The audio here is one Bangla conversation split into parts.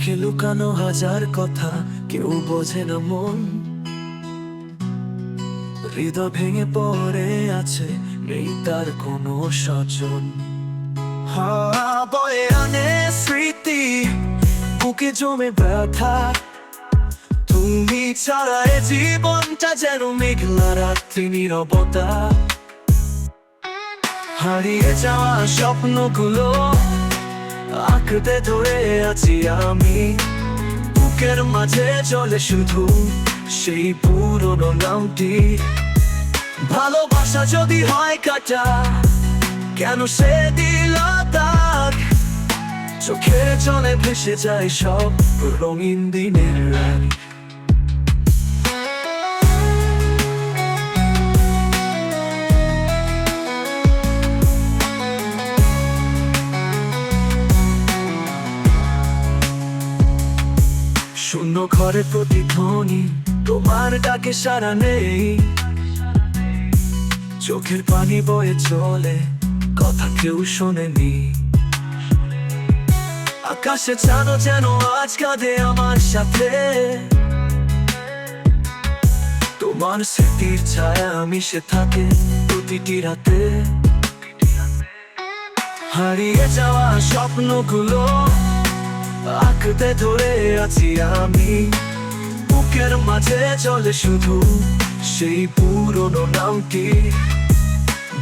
চোখে লুকানো হাজার কথা, কেউ বোঝে না মন। হৃদয় ভেঙে পড়ে আছে, নেই তার কোনো স্বজন আনে স্মৃতি, বুকে জমে ব্যথা। তুমি ছাড়া এ জীবনটা যেন মেঘলা রাত্রি নীরবতা। হারিয়ে যাওয়া স্বপ্নগুলো আঁকড়ে ধরে আছি আমি। বুকের মাঝে চলে শুধু সেই পুরনো নামটি। ভালোবাসা যদি হয় কাটা, কেন সে দিল তাক? চোখে চলে ভেসে যায় সব রঙিন দিনের রাত। শূন্য ঘরে প্রতিধ্বনি তোমার ডাকে সারা নেই। চোখের পানি বয়ে চলে, কথা কেউ শোনেনি। আকাশে জানো যেন আজ কাঁদে আমার সাথে। তোমার স্মৃতির ছায়া মিশে থাকে প্রতিটি রাতে। হারিয়ে যাওয়া স্বপ্নগুলো আঁকতে ধরে আছি আমি। বুকের মাঝে চলে শুধু সেই পুরনো নামটি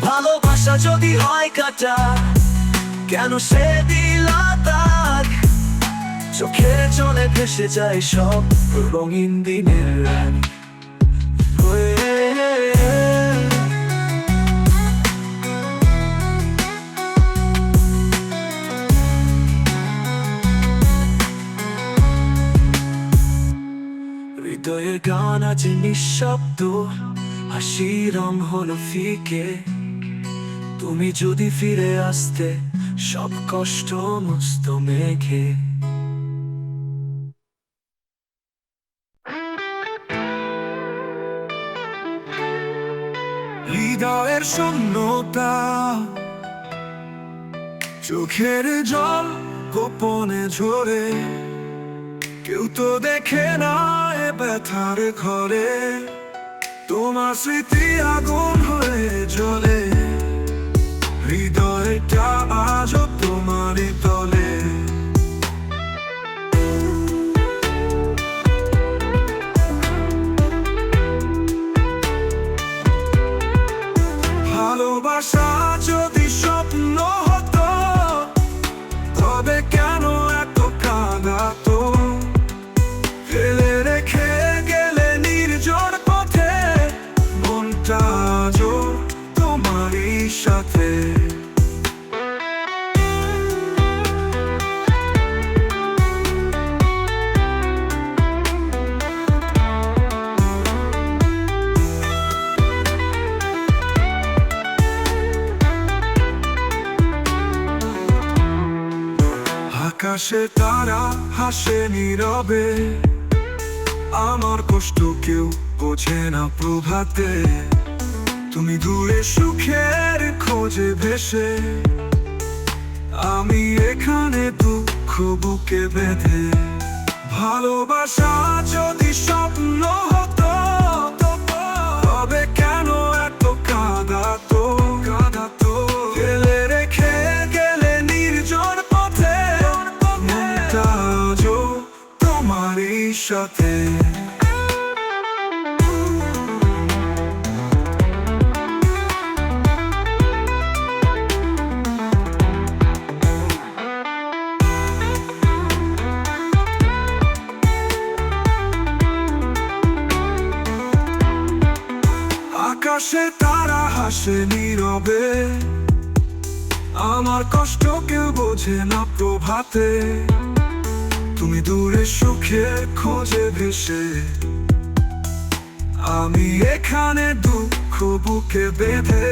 ভালোবাসা যদি হয় কাটা, কেন সে দিল চোখে চলে ভেসে যায় সব রঙিন দিনের রাত গান আজ নিঃশব্দ হাসি রং হলো ফিকে। তুমি যদি ফিরে আসতে, সব কষ্ট মস্ত মেঘে। হৃদয়ের শূন্যতা, চোখের জল গোপনে ঝরে। কেউ তো দেখে না এ ব্যথার ঘরে। তোমার স্মৃতি আগুন হয়ে জ্বলে। হৃদয়টা সাথে। আকাশে তারা হাসে নীরবে আমার কষ্ট কেউ বোঝে না প্রভাতে। তুমি দূরে সুখের খোঁজে ভেসে, আমি এখানে দুঃখ বুকে বেঁধে। ভালোবাসা যদি স্বপ্ন হতো, তবে কেন এত কাঁদাতো কাঁদাতো ফেলে রেখে গেলে নির্জন পথে আজও তোমারই সাথে। আকাশে তারা হাসে নীরবে। আমার কষ্ট কেউ বোঝে না প্রভাতে। তুমি দূরে সুখে খোঁজে ভেসে। আমি এখানে দুঃখ বুকে বেঁধে।